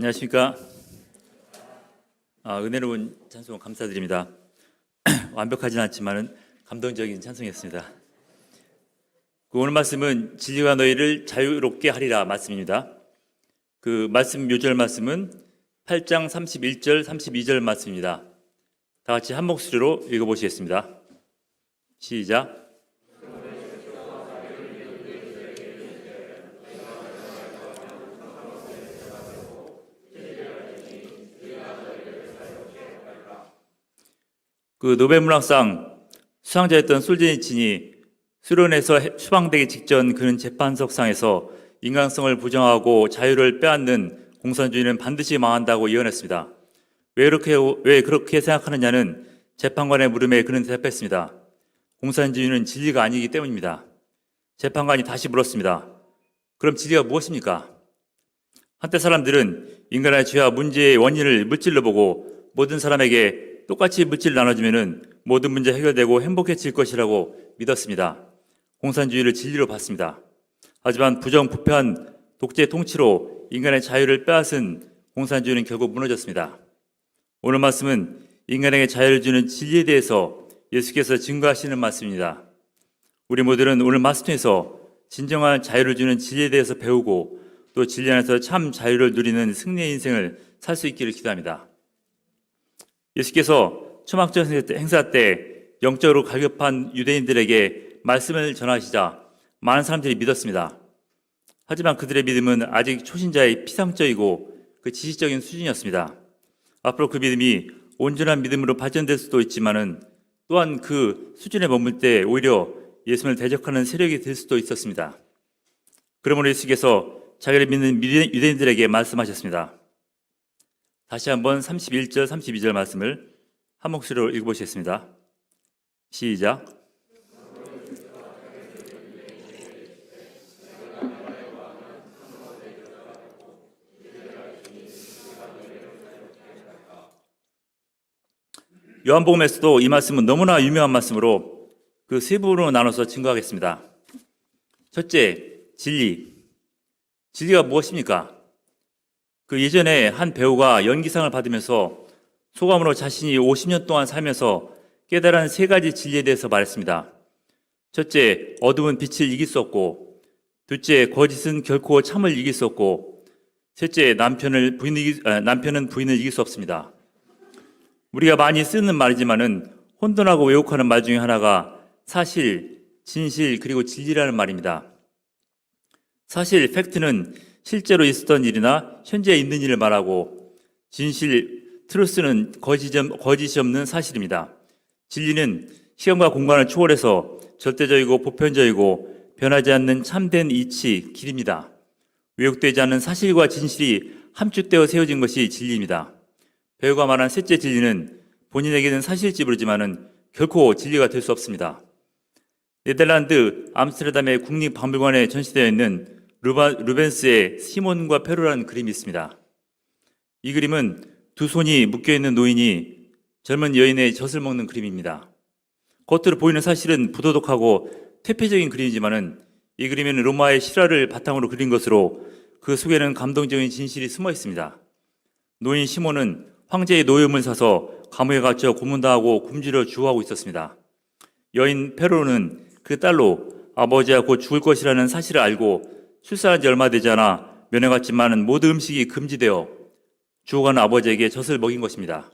안녕하십니까. 아, 은혜로운 찬송 감사드립니다. 완벽하진 않지만은 감동적인 찬송이었습니다. 그 오늘 말씀은 진리가 너희를 자유롭게 하리라 말씀입니다. 그 말씀 묘절 말씀은 8장 31절 32절 말씀입니다. 다 같이 한 목소리로 읽어보시겠습니다. 시작. 그 노벨 문학상 수상자였던 솔제니친이 수련에서 추방되기 직전 그는 재판석상에서 인간성을 부정하고 자유를 빼앗는 공산주의는 반드시 망한다고 예언했습니다. 왜 그렇게 왜 그렇게 생각하느냐는 재판관의 물음에 그는 대답했습니다. 공산주의는 진리가 아니기 때문입니다. 재판관이 다시 물었습니다. 그럼 진리가 무엇입니까? 한때 사람들은 인간의 죄와 문제의 원인을 물질로 보고 모든 사람에게 똑같이 물질을 나눠주면 모든 문제 해결되고 행복해질 것이라고 믿었습니다. 공산주의를 진리로 봤습니다. 하지만 부정부패한 독재 통치로 인간의 자유를 빼앗은 공산주의는 결국 무너졌습니다. 오늘 말씀은 인간에게 자유를 주는 진리에 대해서 예수께서 증거하시는 말씀입니다. 우리 모두는 오늘 말씀 통해서 진정한 자유를 주는 진리에 대해서 배우고 또 진리 안에서 참 자유를 누리는 승리의 인생을 살 수 있기를 기도합니다. 예수께서 초막절 행사 때 영적으로 갈급한 유대인들에게 말씀을 전하시자 많은 사람들이 믿었습니다. 하지만 그들의 믿음은 아직 초신자의 피상적이고 그 지식적인 수준이었습니다. 앞으로 그 믿음이 온전한 믿음으로 발전될 수도 있지만은 또한 그 수준에 머물 때 오히려 예수님을 대적하는 세력이 될 수도 있었습니다. 그러므로 예수께서 자기를 믿는 유대인들에게 말씀하셨습니다. 다시 한번 31절, 32절 말씀을 한 목소리로 읽어보시겠습니다. 시작. 요한복음에서도 이 말씀은 너무나 유명한 말씀으로 그 세 부분으로 나눠서 증거하겠습니다. 첫째, 진리. 진리가 무엇입니까? 그 예전에 한 배우가 연기상을 받으면서 소감으로 자신이 50년 동안 살면서 깨달은 세 가지 진리에 대해서 말했습니다. 첫째, 어둠은 빛을 이길 수 없고, 둘째, 거짓은 결코 참을 이길 수 없고, 셋째, 남편을 부인 아, 남편은 부인을 이길 수 없습니다. 우리가 많이 쓰는 말이지만은 혼돈하고 왜곡하는 말 중에 하나가 사실, 진실, 그리고 진리라는 말입니다. 사실, 팩트는 실제로 있었던 일이나 현재 있는 일을 말하고 진실, 트루스는 거짓이 없는 사실입니다. 진리는 시간과 공간을 초월해서 절대적이고 보편적이고 변하지 않는 참된 이치, 길입니다. 왜곡되지 않는 사실과 진실이 함축되어 세워진 것이 진리입니다. 배우가 말한 셋째 진리는 본인에게는 사실일지 모르지만은 결코 진리가 될 수 없습니다. 네덜란드 암스테르담의 국립박물관에 전시되어 있는 루바, 루벤스의 시몬과 페루라는 그림이 있습니다. 이 그림은 두 손이 묶여 있는 노인이 젊은 여인의 젖을 먹는 그림입니다. 겉으로 보이는 사실은 부도덕하고 퇴폐적인 그림이지만은 이 그림에는 로마의 실화를 바탕으로 그린 것으로 그 속에는 감동적인 진실이 숨어 있습니다. 노인 시몬은 황제의 노염을 사서 감옥에 갇혀 고문당하고 굶주려 주워하고 있었습니다. 여인 페로는 그 딸로 아버지가 곧 죽을 것이라는 사실을 알고 출산한 지 얼마 되지 않아 면회 갔지만은 모든 음식이 금지되어 죽어가는 아버지에게 젖을 먹인 것입니다.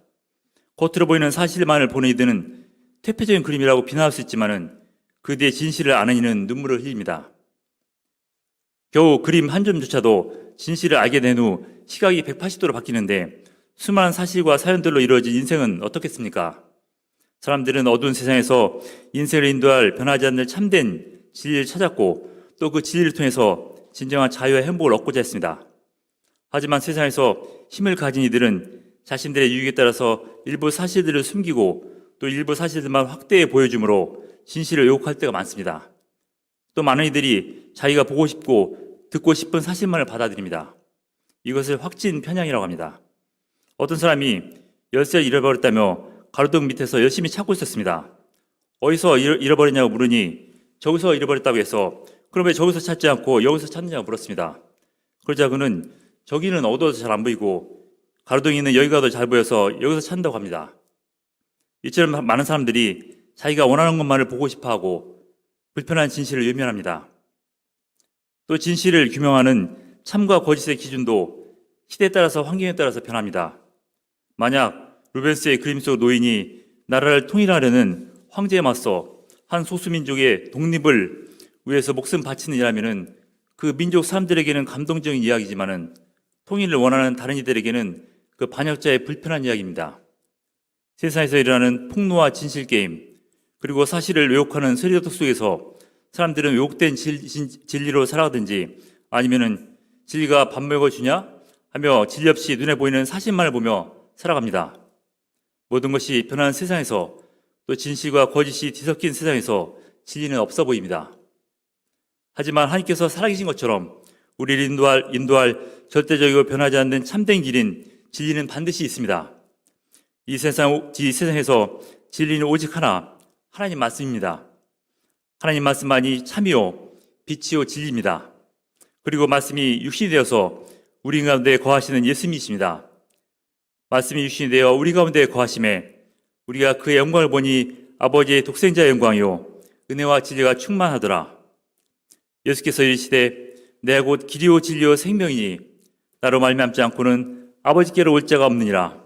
겉으로 보이는 사실만을 보는 이들은 퇴폐적인 그림이라고 비난할 수 있지만은 그 뒤에 진실을 아는 이는 눈물을 흘립니다. 겨우 그림 한 점조차도 진실을 알게 된 후 시각이 180도로 바뀌는데 수많은 사실과 사연들로 이루어진 인생은 어떻겠습니까? 사람들은 어두운 세상에서 인생을 인도할 변하지 않는 참된 진리를 찾았고 또 그 진리를 통해서 진정한 자유와 행복을 얻고자 했습니다. 하지만 세상에서 힘을 가진 이들은 자신들의 유익에 따라서 일부 사실들을 숨기고 또 일부 사실들만 확대해 보여주므로 진실을 왜곡할 때가 많습니다. 또 많은 이들이 자기가 보고 싶고 듣고 싶은 사실만을 받아들입니다. 이것을 확진 편향이라고 합니다. 어떤 사람이 열쇠를 잃어버렸다며 가로등 밑에서 열심히 찾고 있었습니다. 어디서 잃어버렸냐고 물으니 저기서 잃어버렸다고 해서 그럼 왜 저기서 찾지 않고 여기서 찾느냐고 물었습니다. 그러자 그는 저기는 어두워서 잘 안 보이고 가로등에 있는 여기가 더 잘 보여서 여기서 찾는다고 합니다. 이처럼 많은 사람들이 자기가 원하는 것만을 보고 싶어 하고 불편한 진실을 외면합니다. 또 진실을 규명하는 참과 거짓의 기준도 시대에 따라서 환경에 따라서 변합니다. 만약 루벤스의 그림 속 노인이 나라를 통일하려는 황제에 맞서 한 소수민족의 독립을 위해서 목숨 바치는 일이라면은 그 민족 사람들에게는 감동적인 이야기지만은 통일을 원하는 다른 이들에게는 그 반역자의 불편한 이야기입니다. 세상에서 일어나는 폭로와 진실 게임, 그리고 사실을 왜곡하는 서리도덕 속에서 사람들은 왜곡된 진, 진, 진리로 살아가든지 아니면은 진리가 밥 먹어주냐 하며 진리 없이 눈에 보이는 사실만을 보며 살아갑니다. 모든 것이 변하는 세상에서 또 진실과 거짓이 뒤섞인 세상에서 진리는 없어 보입니다. 하지만 하나님께서 살아계신 것처럼 우리를 인도할, 인도할 절대적이고 변하지 않는 참된 길인 진리는 반드시 있습니다. 이 세상, 이 세상에서 진리는 오직 하나, 하나님 말씀입니다. 하나님 말씀만이 참이요, 빛이요, 진리입니다. 그리고 말씀이 육신이 되어서 우리 가운데 거하시는 예수님이십니다. 말씀이 육신이 되어 우리 가운데 거하심에 우리가 그의 영광을 보니 아버지의 독생자의 영광이요, 은혜와 진리가 충만하더라. 예수께서 이르시되 내가 곧 길이요 진리요 생명이니 나로 말미암지 않고는 아버지께로 올 자가 없느니라.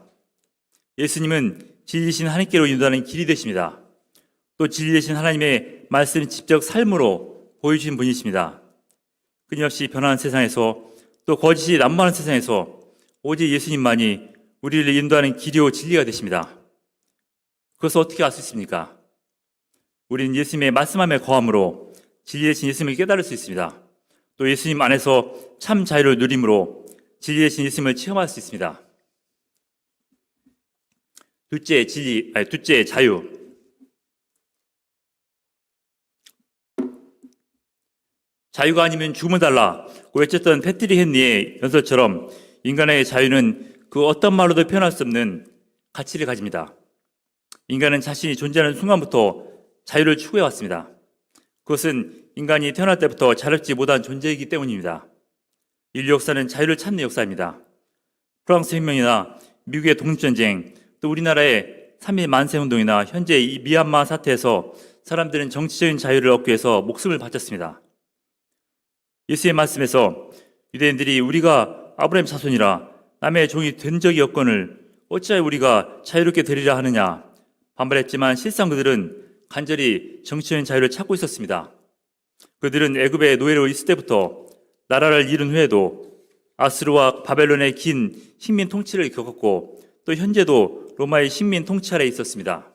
예수님은 진리신 하나님께로 인도하는 길이 되십니다. 또 진리 되신 하나님의 말씀 직접 삶으로 보여주신 분이십니다. 끊임없이 변하는 세상에서 또 거짓이 난무하는 세상에서 오직 예수님만이 우리를 인도하는 길이요 진리가 되십니다. 그것을 어떻게 알 수 있습니까? 우리는 예수님의 말씀함에 거함으로 진리 되신 예수님을 깨달을 수 있습니다. 또 예수님 안에서 참 자유를 누림으로 진리 되신 예수님을 체험할 수 있습니다. 둘째 진리, 아니 둘째 자유. 자유가 아니면 죽음을 달라 외쳤던 패트리 헨리의 연설처럼 인간의 자유는 그 어떤 말로도 표현할 수 없는 가치를 가집니다. 인간은 자신이 존재하는 순간부터 자유를 추구해 왔습니다. 그것은 인간이 태어날 때부터 자립지 못한 존재이기 때문입니다. 인류 역사는 자유를 찾는 역사입니다. 프랑스 혁명이나 미국의 독립전쟁, 또 우리나라의 3.1 만세 운동이나 현재 이 미얀마 사태에서 사람들은 정치적인 자유를 얻기 위해서 목숨을 바쳤습니다. 예수의 말씀에서 유대인들이 우리가 아브라함 자손이라 남의 종이 된 적이 없건을 어찌하여 우리가 자유롭게 되리라 하느냐 반발했지만 실상 그들은 간절히 정치적인 자유를 찾고 있었습니다. 그들은 애굽의 노예로 있을 때부터 나라를 잃은 후에도 아스르와 바벨론의 긴 식민 통치를 겪었고 또 현재도 로마의 식민 통치 아래 있었습니다.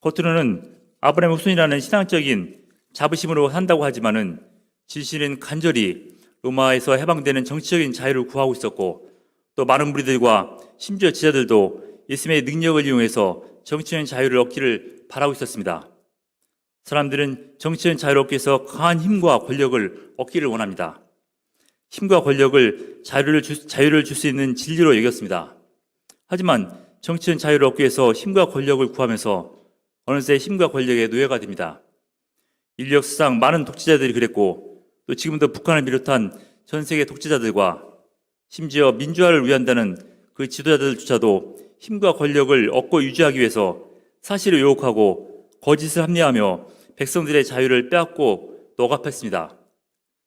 겉으로는 아브라함의 후손이라는 신앙적인 자부심으로 한다고 하지만은 진실은 간절히 로마에서 해방되는 정치적인 자유를 구하고 있었고 또 많은 무리들과 심지어 지자들도 예수님의 능력을 이용해서 정치적인 자유를 얻기를 바라고 있었습니다. 사람들은 정치적인 자유를 얻기 위해서 강한 힘과 권력을 얻기를 원합니다. 힘과 권력을 자유를 줄, 자유를 줄 수 있는 진리로 여겼습니다. 하지만 정치적인 자유를 얻기 위해서 힘과 권력을 구하면서 어느새 힘과 권력의 노예가 됩니다. 인류 역사상 많은 독재자들이 그랬고 또 지금도 북한을 비롯한 전 세계 독재자들과 심지어 민주화를 위한다는 그 지도자들조차도 힘과 권력을 얻고 유지하기 위해서 사실을 왜곡하고 거짓을 합리하며 백성들의 자유를 빼앗고 억압했습니다.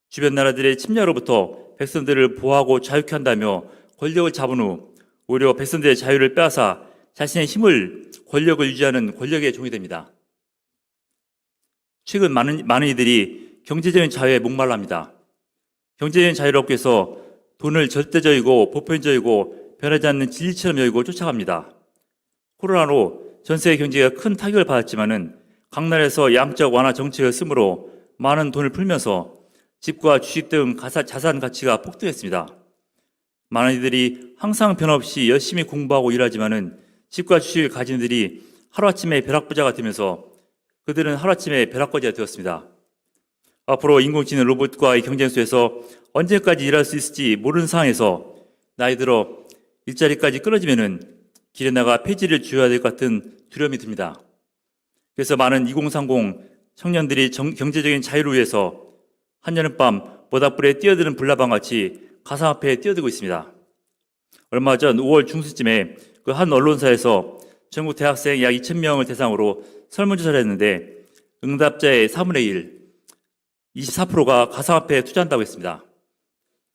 주변 나라들의 침략으로부터 백성들을 보호하고 자유케 한다며 권력을 잡은 후 오히려 백성들의 자유를 빼앗아 자신의 힘을 권력을 유지하는 권력의 종이 됩니다. 최근 많은 많은 이들이 경제적인 자유에 목말라합니다. 경제적인 자유를 얻기 위해서 돈을 절대적이고 보편적이고 변하지 않는 진리처럼 여기고 쫓아갑니다. 코로나로 전 세계 경제가 큰 타격을 받았지만은 각 나라에서 양적 완화 정책을 쓰므로 많은 돈을 풀면서 집과 주식 등 가사, 자산 가치가 폭등했습니다. 많은 이들이 항상 변함없이 열심히 공부하고 일하지만은 집과 주식을 가진 이들이 하루아침에 벼락부자가 되면서 그들은 하루아침에 벼락거지가 되었습니다. 앞으로 인공지능 로봇과의 경쟁 속에서 언제까지 일할 수 있을지 모르는 상황에서 나이 들어 일자리까지 끊어지면은 길에 나가 폐지를 지어야 될 것 같은 두려움이 듭니다. 그래서 많은 2030 청년들이 정, 경제적인 자유를 위해서 한여름밤 모닥불에 뛰어드는 불나방 같이 가상화폐에 뛰어들고 있습니다. 얼마 전 5월 중순쯤에 그 한 언론사에서 전국 대학생 약 2,000명을 대상으로 설문조사를 했는데 응답자의 3분의 1, 24%가 가상화폐에 투자한다고 했습니다.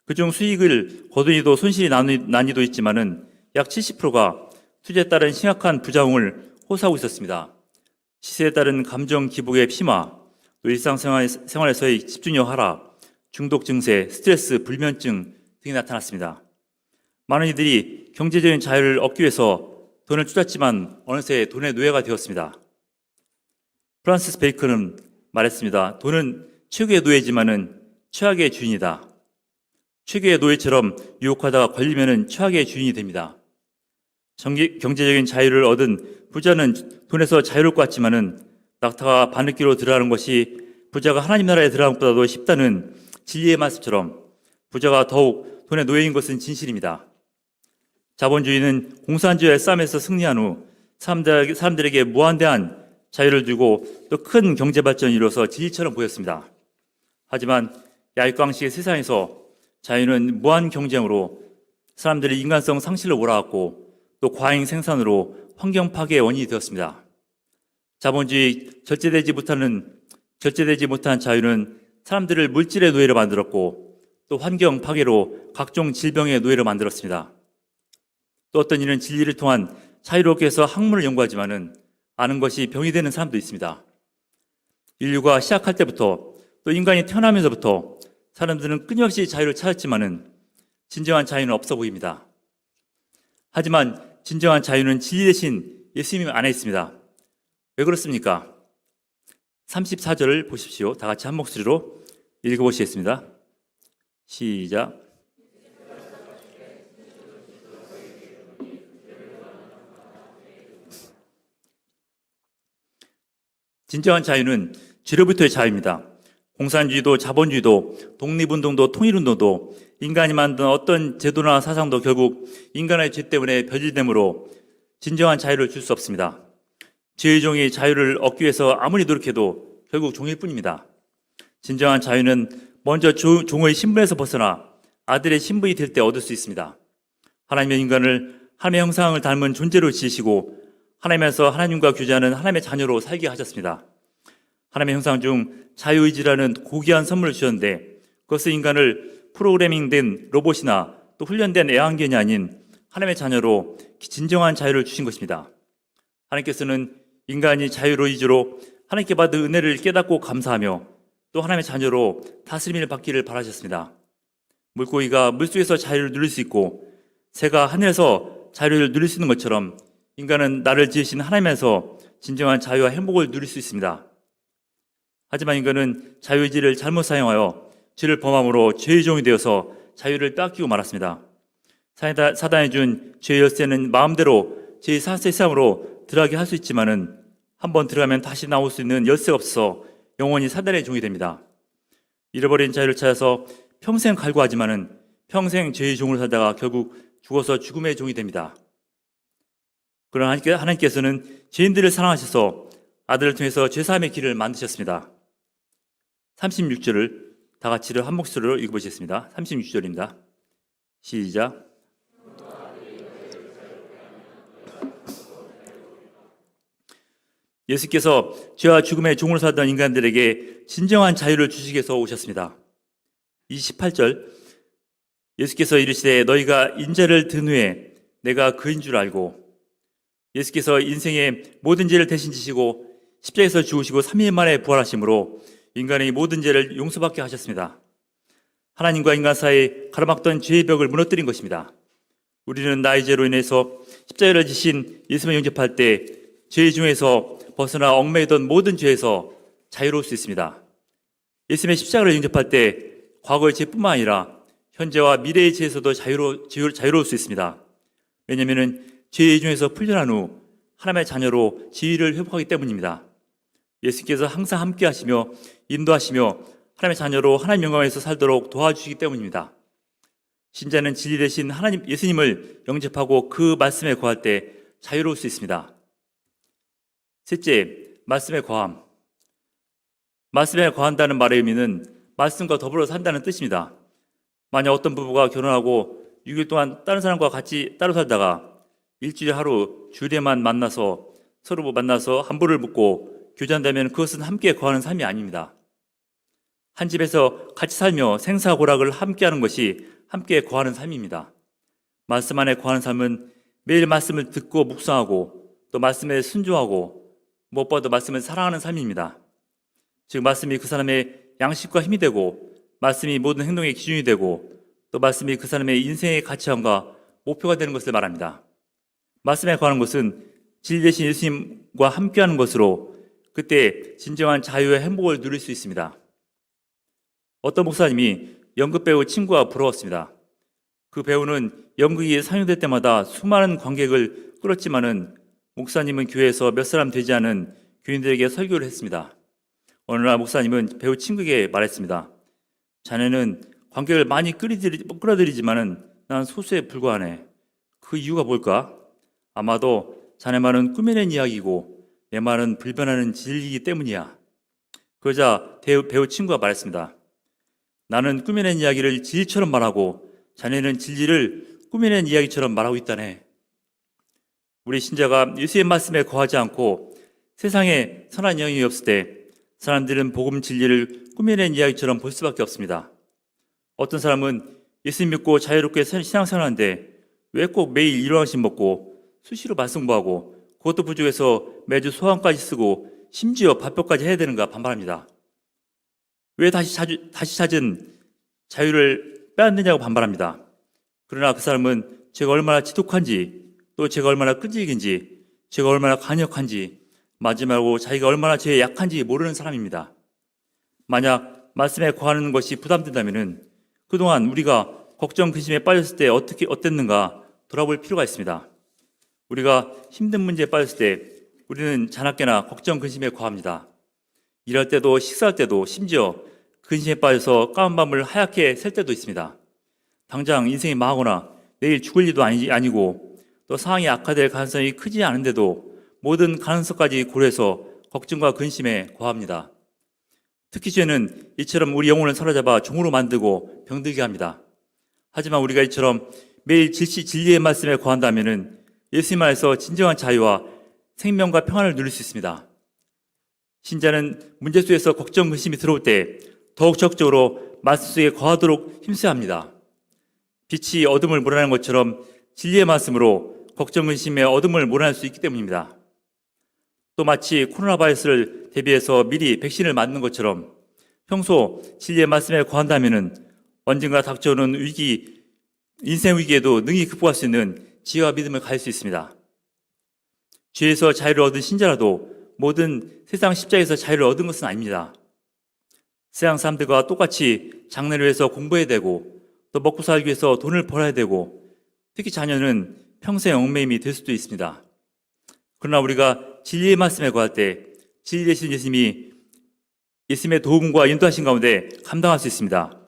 그중 수익을 거둔이도 손실이 나니도 있지만은 약 70%가 투자에 따른 심각한 부작용을 호소하고 있었습니다. 시세에 따른 감정 기복의 심화, 또 일상생활에서의 집중력 하락, 중독 증세, 스트레스, 불면증 등이 나타났습니다. 많은 이들이 경제적인 자유를 얻기 위해서 돈을 투자했지만 어느새 돈의 노예가 되었습니다. 프란시스 베이컨은 말했습니다. 돈은 최고의 노예지만은 최악의 주인이다. 최고의 노예처럼 유혹하다가 걸리면은 최악의 주인이 됩니다. 정기- 경제적인 자유를 얻은 부자는 돈에서 자유로울 것 같지만은 낙타가 바느끼로 들어가는 것이 부자가 하나님 나라에 들어가는 것보다도 쉽다는 진리의 말씀처럼 부자가 더욱 돈의 노예인 것은 진실입니다. 자본주의는 공산주의의 싸움에서 승리한 후 사람들, 사람들에게 무한대한 자유를 주고 또 큰 경제 발전을 이뤄서 진리처럼 보였습니다. 하지만 야익광식의 세상에서 자유는 무한 경쟁으로 사람들의 인간성 상실로 몰아왔고 또 과잉 생산으로 환경 파괴의 원인이 되었습니다. 자본주의 절제되지 못하는 절제되지 못한 자유는 사람들을 물질의 노예로 만들었고 또 환경 파괴로 각종 질병의 노예로 만들었습니다. 또 어떤 이는 진리를 통한 자유롭게 해서 학문을 연구하지만은 아는 것이 병이 되는 사람도 있습니다. 인류가 시작할 때부터 또 인간이 태어나면서부터 사람들은 끊임없이 자유를 찾았지만은 진정한 자유는 없어 보입니다. 하지만 진정한 자유는 진리 대신 예수님 안에 있습니다. 왜 그렇습니까? 34절을 보십시오. 다 같이 한 목소리로 읽어보시겠습니다. 시작. 진정한 자유는 죄로부터의 자유입니다. 공산주의도 자본주의도 독립운동도 통일운동도 인간이 만든 어떤 제도나 사상도 결국 인간의 죄 때문에 변질됨으로 진정한 자유를 줄 수 없습니다. 죄의 종이 자유를 얻기 위해서 아무리 노력해도 결국 종일 뿐입니다. 진정한 자유는 먼저 조- 종의 신분에서 벗어나 아들의 신분이 될 때 얻을 수 있습니다. 하나님의 인간을 하나님의 형상을 닮은 존재로 지으시고 하나님에서 하나님과 교제하는 하나님의 자녀로 살게 하셨습니다. 하나님의 형상 중 자유의지라는 고귀한 선물을 주셨는데 그것은 인간을 프로그래밍된 로봇이나 또 훈련된 애완견이 아닌 하나님의 자녀로 진정한 자유를 주신 것입니다. 하나님께서는 인간이 자유로의지로 하나님께 받은 은혜를 깨닫고 감사하며 또 하나님의 자녀로 다스림을 받기를 바라셨습니다. 물고기가 물속에서 자유를 누릴 수 있고 새가 하늘에서 자유를 누릴 수 있는 것처럼 인간은 나를 지으신 하나님에서 진정한 자유와 행복을 누릴 수 있습니다. 하지만 인간은 자유의지를 잘못 사용하여 죄를 범함으로 죄의 종이 되어서 자유를 빼앗기고 말았습니다. 사단이 준 죄의 열쇠는 마음대로 죄의 사- 세상으로 들어가게 할 수 있지만은 한 번 들어가면 다시 나올 수 있는 열쇠가 없어 영원히 사단의 종이 됩니다. 잃어버린 자유를 찾아서 평생 갈구하지만은 평생 죄의 종을 살다가 결국 죽어서 죽음의 종이 됩니다. 그러나 하나님께- 하나님께서는 죄인들을 사랑하셔서 아들을 통해서 죄사함의 길을 만드셨습니다. 36절을 다 같이 한 목소리로 읽어보시겠습니다. 36절입니다. 시작. 예수께서 죄와 죽음의 종을 살던 인간들에게 진정한 자유를 주시기 위해서 오셨습니다. 28절 예수께서 이르시되 너희가 인자를 든 후에 내가 그인 줄 알고 예수께서 인생의 모든 죄를 대신 지시고 십자에서 죽으시고 3일 만에 부활하심으로 인간의 모든 죄를 용서받게 하셨습니다. 하나님과 인간 사이에 가로막던 죄의 벽을 무너뜨린 것입니다. 우리는 나의 죄로 인해서 십자가를 지신 예수님을 영접할 때 죄 중에서 벗어나 얽매이던 모든 죄에서 자유로울 수 있습니다. 예수님의 십자가를 영접할 때 과거의 죄뿐만 아니라 현재와 미래의 죄에서도 자유로, 자유- 자유로울 수 있습니다. 왜냐하면 죄의 중에서 풀려난 후 하나님의 자녀로 지위를 회복하기 때문입니다. 예수께서 항상 함께 하시며 인도하시며 하나님의 자녀로 하나님 영광에서 살도록 도와주시기 때문입니다. 신자는 진리 대신 하나님 예수님을 영접하고 그 말씀에 거할 때 자유로울 수 있습니다. 셋째, 말씀에 거함. 말씀에 거한다는 말의 의미는 말씀과 더불어 산다는 뜻입니다. 만약 어떤 부부가 결혼하고 6일 동안 다른 사람과 같이 따로 살다가 일주일에 하루 주일에만 만나서 서로 만나서 한부를 묻고 교제한다면 그것은 함께 거하는 삶이 아닙니다. 한 집에서 같이 살며 생사고락을 함께하는 것이 함께 거하는 삶입니다. 말씀 안에 거하는 삶은 매일 말씀을 듣고 묵상하고 또 말씀에 순종하고 무엇보다도 말씀을 사랑하는 삶입니다. 즉 말씀이 그 사람의 양식과 힘이 되고 말씀이 모든 행동의 기준이 되고 또 말씀이 그 사람의 인생의 가치관과 목표가 되는 것을 말합니다. 말씀에 관한 것은 진리 대신 예수님과 함께하는 것으로 그때 진정한 자유의 행복을 누릴 수 있습니다. 어떤 목사님이 연극 배우 친구가 부러웠습니다. 그 배우는 연극이 상영될 때마다 수많은 관객을 끌었지만은 목사님은 교회에서 몇 사람 되지 않은 교인들에게 설교를 했습니다. 어느 날 목사님은 배우 친구에게 말했습니다. 자네는 관객을 많이 끌어들이, 끌어들이지만은 난 소수에 불과하네. 그 이유가 뭘까? 아마도 자네 말은 꾸며낸 이야기고 내 말은 불변하는 진리이기 때문이야. 그러자 배우, 친구가 말했습니다. 나는 꾸며낸 이야기를 진리처럼 말하고 자네는 진리를 꾸며낸 이야기처럼 말하고 있다네. 우리 신자가 예수의 말씀에 거하지 않고 세상에 선한 영이 없을 때 사람들은 복음 진리를 꾸며낸 이야기처럼 볼 수밖에 없습니다. 어떤 사람은 예수 믿고 자유롭게 신앙생활하는데 왜 꼭 매일 일어나씩 먹고 수시로 말씀부하고 그것도 부족해서 매주 소환까지 쓰고 심지어 발표까지 해야 되는가 반발합니다. 왜 다시, 자주, 다시 찾은 자유를 빼앗느냐고 반발합니다. 그러나 그 사람은 제가 얼마나 지독한지 또 제가 얼마나 끈질긴지 제가 얼마나 간역한지 마지막으로 자기가 얼마나 죄에 약한지 모르는 사람입니다. 만약 말씀에 거하는 것이 부담된다면 그동안 우리가 걱정 근심에 빠졌을 때 어떻게 어땠는가 돌아볼 필요가 있습니다. 우리가 힘든 문제에 빠졌을 때 우리는 자나깨나 걱정 근심에 거합니다. 일할 때도 식사할 때도 심지어 근심에 빠져서 까만 밤을 하얗게 셀 때도 있습니다. 당장 인생이 망하거나 내일 죽을 일도 아니, 아니고 또 상황이 악화될 가능성이 크지 않은데도 모든 가능성까지 고려해서 걱정과 근심에 거합니다. 특히 죄는 이처럼 우리 영혼을 사로잡아 종으로 만들고 병들게 합니다. 하지만 우리가 이처럼 매일 질시 진리의 말씀에 거한다면은 예수님 안에서 진정한 자유와 생명과 평안을 누릴 수 있습니다. 신자는 문제 속에서 걱정, 근심이 들어올 때 더욱 적극적으로 말씀 속에 거하도록 힘써야 합니다. 빛이 어둠을 몰아내는 것처럼 진리의 말씀으로 걱정, 근심에 어둠을 몰아낼 수 있기 때문입니다. 또 마치 코로나 바이러스를 대비해서 미리 백신을 맞는 것처럼 평소 진리의 말씀에 거한다면은 언젠가 닥쳐오는 위기, 인생 위기에도 능히 극복할 수 있는 지혜와 믿음을 가질 수 있습니다. 죄에서 자유를 얻은 신자라도 모든 세상 십자에서 자유를 얻은 것은 아닙니다. 세상 사람들과 똑같이 장래를 위해서 공부해야 되고 또 먹고 살기 위해서 돈을 벌어야 되고 특히 자녀는 평생 얽매임이 될 수도 있습니다. 그러나 우리가 진리의 말씀에 거할 때 진리 되신 예수님이 예수님의 도움과 인도하신 가운데 감당할 수 있습니다.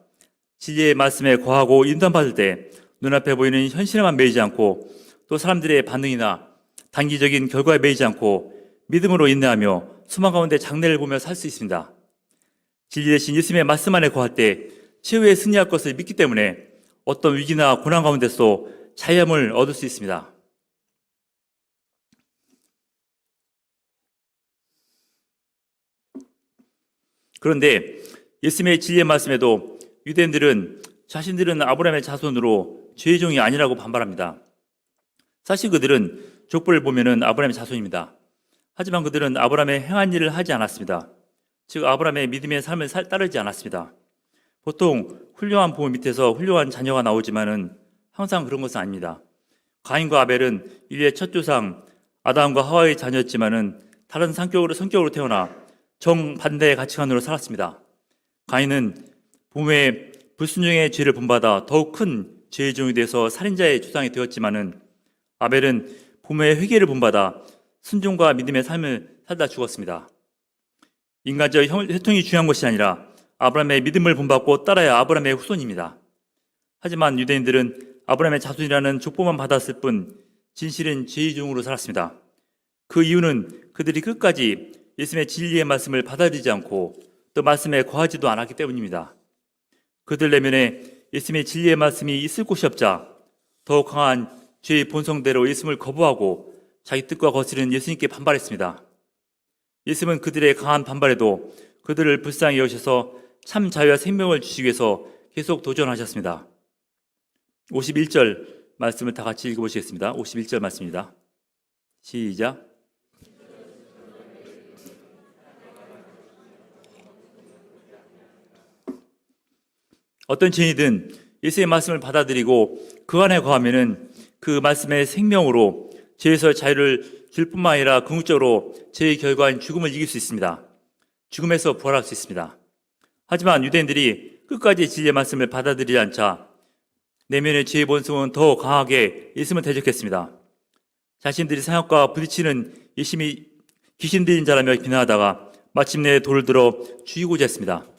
진리의 말씀에 거하고 인도받을 때 눈앞에 보이는 현실에만 매이지 않고 또 사람들의 반응이나 단기적인 결과에 매이지 않고 믿음으로 인내하며 수만 가운데 장래를 보며 살 수 있습니다. 진리 대신 예수님의 말씀 안에 거할 때 최후의 승리할 것을 믿기 때문에 어떤 위기나 고난 가운데서 자유함을 얻을 수 있습니다. 그런데 예수님의 진리의 말씀에도 유대인들은 자신들은 아브라함의 자손으로 죄의 종이 아니라고 반발합니다. 사실 그들은 족보를 보면은 아브라함의 자손입니다. 하지만 그들은 아브라함의 행한 일을 하지 않았습니다. 즉 아브라함의 믿음의 삶을 살, 따르지 않았습니다. 보통 훌륭한 부모 밑에서 훌륭한 자녀가 나오지만은 항상 그런 것은 아닙니다. 가인과 아벨은 인류의 첫 조상 아담과 하와의 자녀였지만은 다른 성격으로 성격으로 태어나 정반대의 가치관으로 살았습니다. 가인은 부모의 불순종의 죄를 본받아 더욱 큰 죄의 종이 돼서 살인자의 주상이 되었지만은 아벨은 부모의 회개를 본받아 순종과 믿음의 삶을 살다 죽었습니다. 인간적 혈통이 중요한 것이 아니라 아브라함의 믿음을 본받고 따라야 아브라함의 후손입니다. 하지만 유대인들은 아브라함의 자손이라는 족보만 받았을 뿐 진실은 죄의 종으로 살았습니다. 그 이유는 그들이 끝까지 예수님의 진리의 말씀을 받아들이지 않고 또 말씀에 거하지도 않았기 때문입니다. 그들 내면에 예수님의 진리의 말씀이 있을 곳이 없자 더욱 강한 죄의 본성대로 예수님을 거부하고 자기 뜻과 거스르는 예수님께 반발했습니다. 예수님은 그들의 강한 반발에도 그들을 불쌍히 여기셔서 참 자유와 생명을 주시기 위해서 계속 도전하셨습니다. 51절 말씀을 다 같이 읽어보시겠습니다. 51절 말씀입니다. 시작. 어떤 죄인이든 예수의 말씀을 받아들이고 그 안에 거하면은 그 말씀의 생명으로 죄에서 자유를 줄 뿐만 아니라 궁극적으로 죄의 결과인 죽음을 이길 수 있습니다. 죽음에서 부활할 수 있습니다. 하지만 유대인들이 끝까지 진리의 말씀을 받아들이지 않자 내면의 죄의 본성은 더 강하게 예수님을 대적했습니다. 자신들이 사역과 부딪히는 예심이 귀신 들린 자라며 비난하다가 마침내 돌을 들어 죽이고자 했습니다.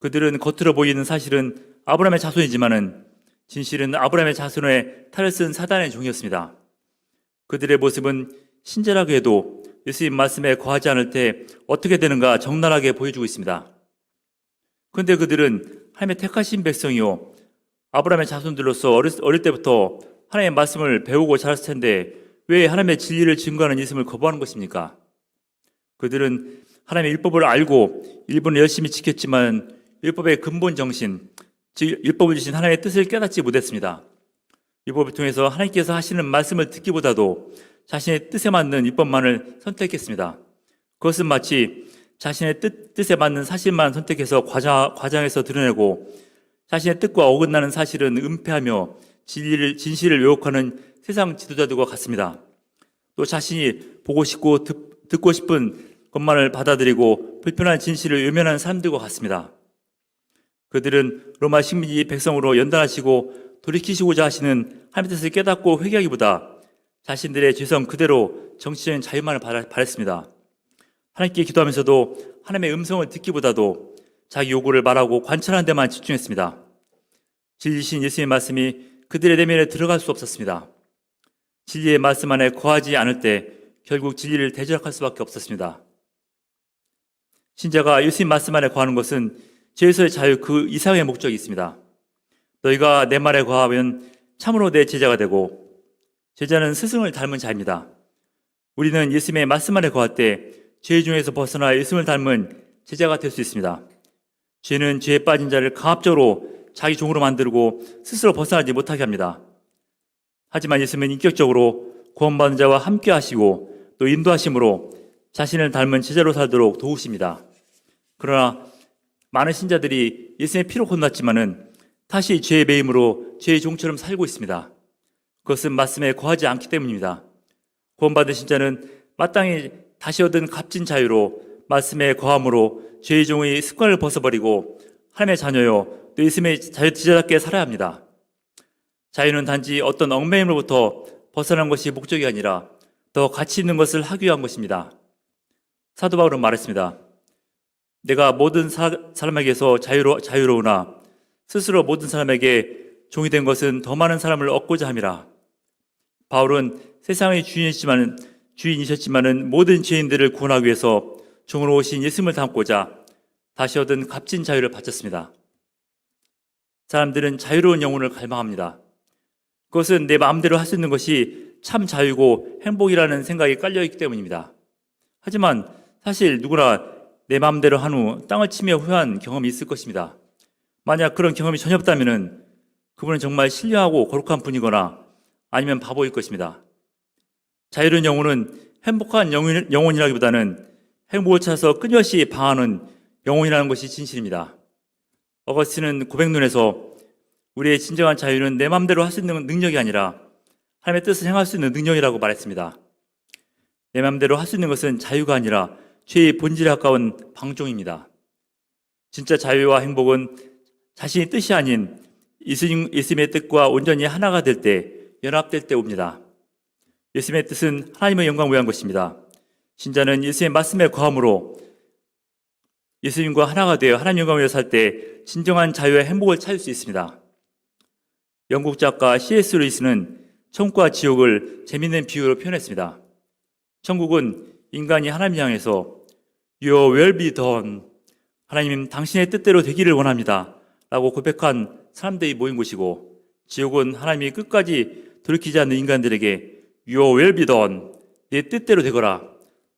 그들은 겉으로 보이는 사실은 아브라함의 자손이지만은 진실은 아브라함의 자손의 탈을 쓴 사단의 종이었습니다. 그들의 모습은 신절하게 해도 예수님 말씀에 거하지 않을 때 어떻게 되는가 적나라하게 보여주고 있습니다. 그런데 그들은 하나님의 택하신 백성이요 아브라함의 자손들로서 어릴, 때부터 하나님의 말씀을 배우고 자랐을 텐데 왜 하나님의 진리를 증거하는 예수님을 거부하는 것입니까? 그들은 하나님의 율법을 알고 일본을 열심히 지켰지만 율법의 근본 정신, 즉 율법을 주신 하나님의 뜻을 깨닫지 못했습니다. 율법을 통해서 하나님께서 하시는 말씀을 듣기보다도 자신의 뜻에 맞는 율법만을 선택했습니다. 그것은 마치 자신의 뜻, 뜻에 맞는 사실만 선택해서 과장, 과장해서 드러내고 자신의 뜻과 어긋나는 사실은 은폐하며 진리를, 진실을 왜곡하는 세상 지도자들과 같습니다. 또 자신이 보고 싶고 듣, 듣고 싶은 것만을 받아들이고 불편한 진실을 외면하는 사람들과 같습니다. 그들은 로마 식민지 백성으로 연단하시고 돌이키시고자 하시는 하나님의 뜻을 깨닫고 회개하기보다 자신들의 죄성 그대로 정치적인 자유만을 바랬습니다. 하나님께 기도하면서도 하나님의 음성을 듣기보다도 자기 요구를 말하고 관찰하는 데만 집중했습니다. 진리신 예수의 말씀이 그들의 내면에 들어갈 수 없었습니다. 진리의 말씀 안에 거하지 않을 때 결국 진리를 대적할 수밖에 없었습니다. 신자가 예수님 말씀 안에 거하는 것은 죄에서의 자유 그 이상의 목적이 있습니다. 너희가 내 말에 거하면 참으로 내 제자가 되고 제자는 스승을 닮은 자입니다. 우리는 예수님의 말씀 안에 거할 때 죄 중에서 벗어나 예수님을 닮은 제자가 될 수 있습니다. 죄는 죄에 빠진 자를 강압적으로 자기 종으로 만들고 스스로 벗어나지 못하게 합니다. 하지만 예수님은 인격적으로 구원받은 자와 함께 하시고 또 인도하심으로 자신을 닮은 제자로 살도록 도우십니다. 그러나 많은 신자들이 예수님의 피로 혼났지만은 다시 죄의 매임으로 죄의 종처럼 살고 있습니다. 그것은 말씀에 거하지 않기 때문입니다. 구원받은 신자는 마땅히 다시 얻은 값진 자유로 말씀에 거함으로 죄의 종의 습관을 벗어버리고 하나님의 자녀요 또 예수님의 자유지자답게 살아야 합니다. 자유는 단지 어떤 얽매임으로부터 벗어난 것이 목적이 아니라 더 가치 있는 것을 하기 위한 것입니다. 사도 바울은 말했습니다. 내가 모든 사, 람에게서 자유로, 자유로우나 스스로 모든 사람에게 종이 된 것은 더 많은 사람을 얻고자 함이라. 바울은 세상의 주인이지만 주인이셨지만은 모든 죄인들을 구원하기 위해서 종으로 오신 예수님을 담고자 다시 얻은 값진 자유를 바쳤습니다. 사람들은 자유로운 영혼을 갈망합니다. 그것은 내 마음대로 할 수 있는 것이 참 자유고 행복이라는 생각이 깔려 있기 때문입니다. 하지만 사실 누구나 내 마음대로 한 후 땅을 치며 후회한 경험이 있을 것입니다. 만약 그런 경험이 전혀 없다면 그분은 정말 신뢰하고 거룩한 분이거나 아니면 바보일 것입니다. 자유로운 영혼은 행복한 영혼, 이라기보다는 행복을 찾아서 끊임없이 방하는 영혼이라는 것이 진실입니다. 어거스틴은 고백론에서 우리의 진정한 자유는 내 마음대로 할 수 있는 능력이 아니라 하나님의 뜻을 행할 수 있는 능력이라고 말했습니다. 내 마음대로 할 수 있는 것은 자유가 아니라 죄의 본질에 가까운 방종입니다. 진짜 자유와 행복은 자신의 뜻이 아닌 예수님의 뜻과 온전히 하나가 될 때, 연합될 때 옵니다. 예수님의 뜻은 하나님의 영광을 위한 것입니다. 신자는 예수의 말씀에 거함으로 예수님과 하나가 되어 하나님 영광을 위해 살 때 진정한 자유와 행복을 찾을 수 있습니다. 영국 작가 C.S. 루이스는 천국과 지옥을 재밌는 비유로 표현했습니다. 천국은 인간이 하나님 향해서 Your will be done. 하나님 당신의 뜻대로 되기를 원합니다. 라고 고백한 사람들이 모인 곳이고 지옥은 하나님이 끝까지 돌이키지 않는 인간들에게 Your will be done. 내 뜻대로 되거라.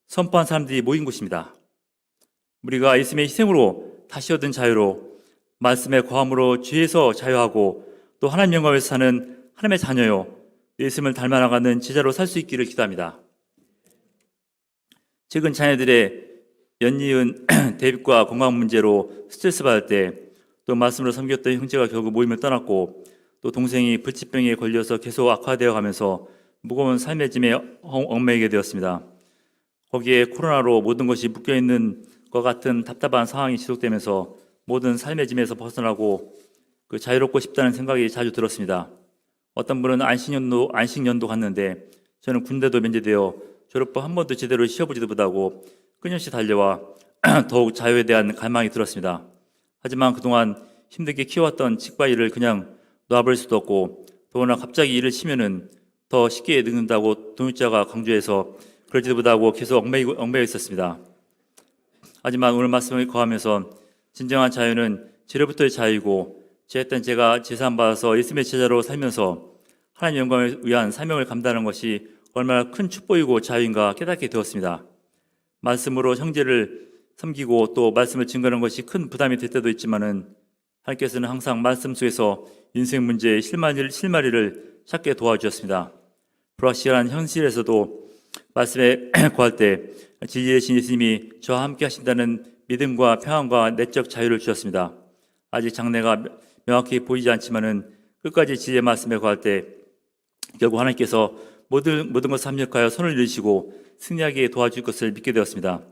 선포한 사람들이 모인 곳입니다. 우리가 예수님의 희생으로 다시 얻은 자유로 말씀의 과함으로 죄에서 자유하고 또 하나님 영광을 사는 하나님의 자녀요 예수님을 닮아나가는 제자로 살 수 있기를 기도합니다. 최근 자녀들의 연이은 대립과 건강 문제로 스트레스 받을 때 또 말씀으로 섬겼던 형제가 결국 모임을 떠났고 또 동생이 불치병에 걸려서 계속 악화되어 가면서 무거운 삶의 짐에 얽매이게 되었습니다. 거기에 코로나로 모든 것이 묶여 있는 것 같은 답답한 상황이 지속되면서 모든 삶의 짐에서 벗어나고 그 자유롭고 싶다는 생각이 자주 들었습니다. 어떤 분은 안식년도 안식년도 갔는데 저는 군대도 면제되어 졸업부 한 번도 제대로 시어보지도 못하고 끊임없이 달려와 더욱 자유에 대한 갈망이 들었습니다. 하지만 그동안 힘들게 키워왔던 치과 일을 그냥 놔버릴 수도 없고 더구나 갑자기 일을 치면은 더 쉽게 늙는다고 동육자가 강조해서 그러지도 못하고 계속 얽매이고, 얽매여 있었습니다. 하지만 오늘 말씀을 거하면서 진정한 자유는 죄로부터의 자유이고 죄했던 제가 제사함 받아서 예수님의 제자로 살면서 하나님 영광을 위한 사명을 감당하는 것이 얼마나 큰 축복이고 자유인가 깨닫게 되었습니다. 말씀으로 형제를 섬기고 또 말씀을 증거하는 것이 큰 부담이 될 때도 있지만은 하나님께서는 항상 말씀 속에서 인생 문제의 실마리를, 실마리를 찾게 도와주셨습니다. 불확실한 현실에서도 말씀에 구할 때 진리의 대신 예수님이 저와 함께 하신다는 믿음과 평안과 내적 자유를 주셨습니다. 아직 장래가 명확히 보이지 않지만은 끝까지 진리의 말씀에 구할 때 결국 하나님께서 모든 모든 것을 합력하여 손을 이루시고 승리하게 도와줄 것을 믿게 되었습니다.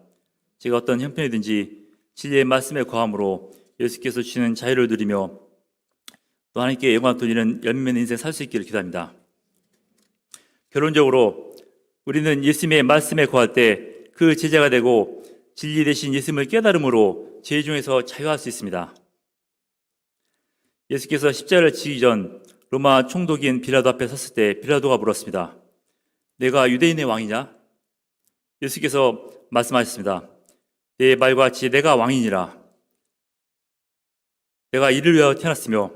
제가 어떤 형편이든지 진리의 말씀에 거함으로 예수께서 주시는 자유를 누리며 또 하나님께 영광 돌리는 열매는 인생 살 수 있기를 기도합니다. 결론적으로 우리는 예수님의 말씀에 거할 때 그 제자가 되고 진리 대신 예수님을 깨달음으로 죄 중에서 자유할 수 있습니다. 예수께서 십자가를 지기 전 로마 총독인 비라도 앞에 섰을 때 비라도가 물었습니다. 내가 유대인의 왕이냐? 예수께서 말씀하셨습니다. 내 말과 같이 내가 왕이니라. 내가 이를 위하여 태어났으며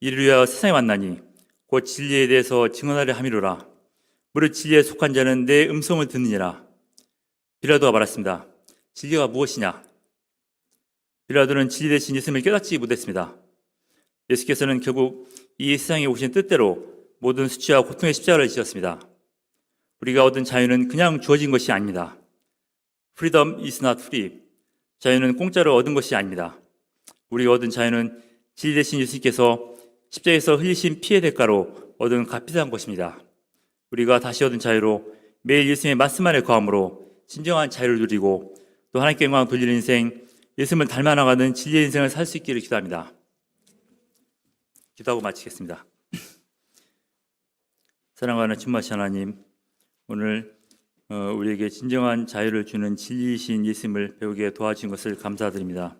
이를 위하여 세상에 왔나니 곧 진리에 대해서 증언하려 함이로라. 무릇 진리에 속한 자는 내 음성을 듣느니라. 빌라도가 말했습니다. 진리가 무엇이냐? 빌라도는 진리 대신 예수님을 깨닫지 못했습니다. 예수께서는 결국 이 세상에 오신 뜻대로 모든 수치와 고통의 십자가를 지었습니다. 우리가 얻은 자유는 그냥 주어진 것이 아닙니다. Freedom is not free. 자유는 공짜로 얻은 것이 아닙니다. 우리가 얻은 자유는 진리 대신 예수님께서 십자가에서 흘리신 피의 대가로 얻은 값비싼 것입니다. 우리가 다시 얻은 자유로 매일 예수님의 말씀 안에 거함으로 진정한 자유를 누리고 또 하나님께 영광을 돌리는 인생, 예수님을 닮아 나가는 진리의 인생을 살 수 있기를 기도합니다. 기도하고 마치겠습니다. 사랑하는 진마시 하나님, 오늘 어, 우리에게 진정한 자유를 주는 진리이신 예수님을 배우게 도와준 것을 감사드립니다.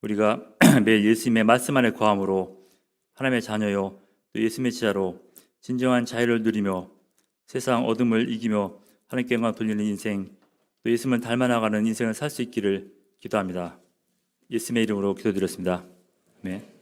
우리가 매일 예수님의 말씀 안에 거함으로 하나님의 자녀요 또 예수님의 지자로 진정한 자유를 누리며 세상 어둠을 이기며 하나님께 영광 돌리는 인생 또 예수님을 닮아나가는 인생을 살 수 있기를 기도합니다. 예수님의 이름으로 기도드렸습니다. 네.